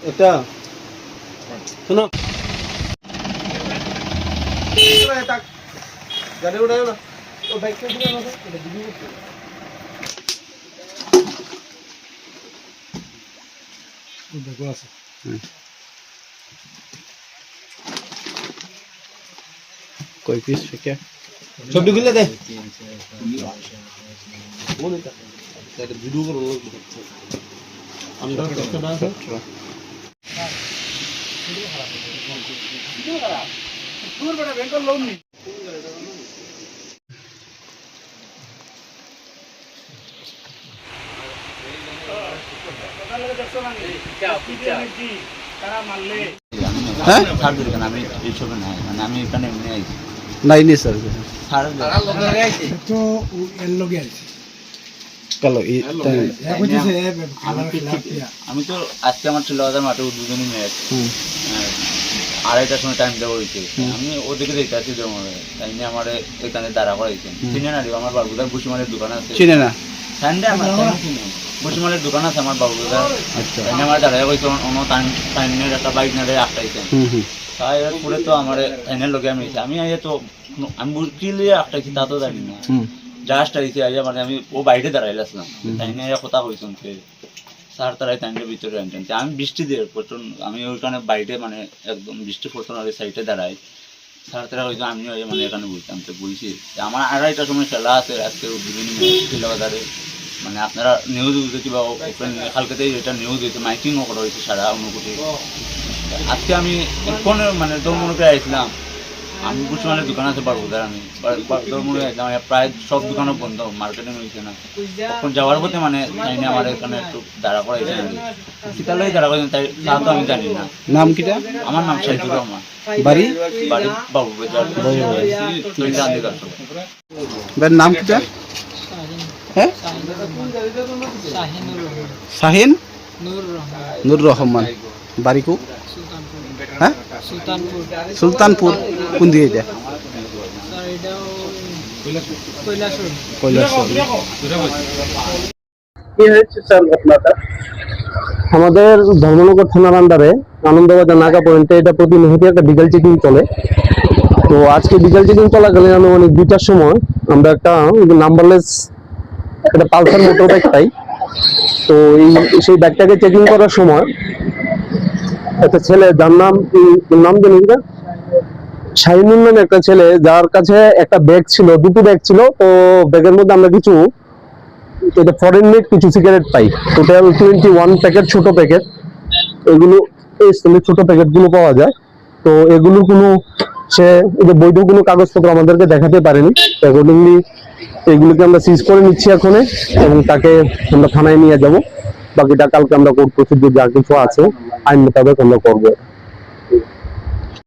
এটা? শোনো। গাড়ি উঠায় না ও বাইকটা দিলে না এটা দিবি দেখো আছে কই পিস থেকে সব ঢুকিলে দে এটা ভিডিও করে লোক আন্ডার কতটা আছে হ্যাঁ? ছাড় দিল আমি এইসবে নাই। মানে আমি এখানে এমনি আইছি। নাই নি স্যার ছাড় তো এর লগে আছে এই তাই- এক হইতেছে আমি তো আজকে আমার ছিল হাজার মাঠে উদ্বোধনী ম্যাচ আড়াইটার সময় টাইম দেওয়া হয়েছে আমি ওদিকে দেখতে আছি জমা তাই নিয়ে আমার এখানে দাঁড়া করাইছে। চিনে না আমার বাবুদার বুসিমালের দোকান আছে। চিনে না। সানডে আমার বুসিমালের দোকান আছে আমার বাবুদার। আচ্ছা। তাই নিয়ে আমার দাঁড়ায় কইছে অন্য টাইম টাইমের একটা বাইক না রে আটটাইছে তাই এর পরে তো আমার এনে লগে আমি। আমি আইয়া তো আমি বুঝলি আটটাইছি তা তো জানি না। জাস্ট আইসি আইয়া মানে আমি ও বাইরে দাঁড়াইলাম তাই নিয়ে আইয়া কথা কইছেন যে স্যার তারাই তাইনের ভিতরে আনতেন আমি বৃষ্টি দিয়ে প্রচণ্ড আমি ওইখানে বাইরে মানে একদম বৃষ্টি পড়তো না ওই সাইডে দাঁড়াই। সার তারা হয়তো আমিও মানে এখানে বলতাম তো বলছি আমার আড়াইটার সময় খেলা আছে আজকে উদ্বোধনী ম্যাচ বাজারে মানে আপনারা নিউজ বুঝতে কিংবা কালকেতেই এটা নিউজ হয়েছে মাইকিংও করা হয়েছে সারা অনুকুটি আজকে আমি কোন মানে দৌড়মুড়কে আইছিলাম আমি বুসমানের দোকান আছে বারবোদার আমি আইছিলাম প্রায় সব দোকানও বন্ধ মার্কেটিং হয়েছে না। তখন যাওয়ার পথে মানে চাইনি আমার এখানে একটু দাঁড়া করাইছে শীতালয় দাঁড়া করাইছেন তাই তা তো আমি জানি না। নাম কিটা? আমার নাম সাইদুর রহমান। বাড়ি? বাড়ি বাবু বাজার নাম কিটা? হ্যাঁ? শাহিন? নূর রহমান। বাড়ি কো হ্যাঁ? সুলতানপুর কোন দিকে এটা আমাদের ধর্মনগর থানার আন্ডারে আনন্দবাজার নাগা পয়েন্টে এটা প্রতি মুহূর্তে একটা বিকেল চেকিং চলে। তো আজকে বিকেল চেকিং চলাকালীন আনুমানিক দুইটার সময় আমরা একটা নাম্বারলেস একটা পালসার মোটর বাইক পাই। তো এই সেই ব্যাগটাকে চেকিং করার সময় একটা ছেলে, যার নাম নাম জানি না শাহিনুর নামে একটা ছেলে, যার কাছে একটা ব্যাগ ছিল, দুটো ব্যাগ ছিল। তো ব্যাগের মধ্যে আমরা কিছু এটা ফরেন মেড কিছু সিগারেট পাই। টোটাল টোয়েন্টি ওয়ান প্যাকেট ছোট প্যাকেট এগুলো এই ছোট প্যাকেটগুলো পাওয়া যায়। তো এগুলো কোনো সে বৈধ কোনো কাগজপত্র আমাদেরকে দেখাতে পারেনি। অ্যাকর্ডিংলি এগুলোকে আমরা সিজ করে নিচ্ছি এখন এবং তাকে আমরা থানায় নিয়ে যাব। বাকিটা কালকে আমরা করতেছি যে যা কিছু আছে আইন মোতাবেক আমরা করব।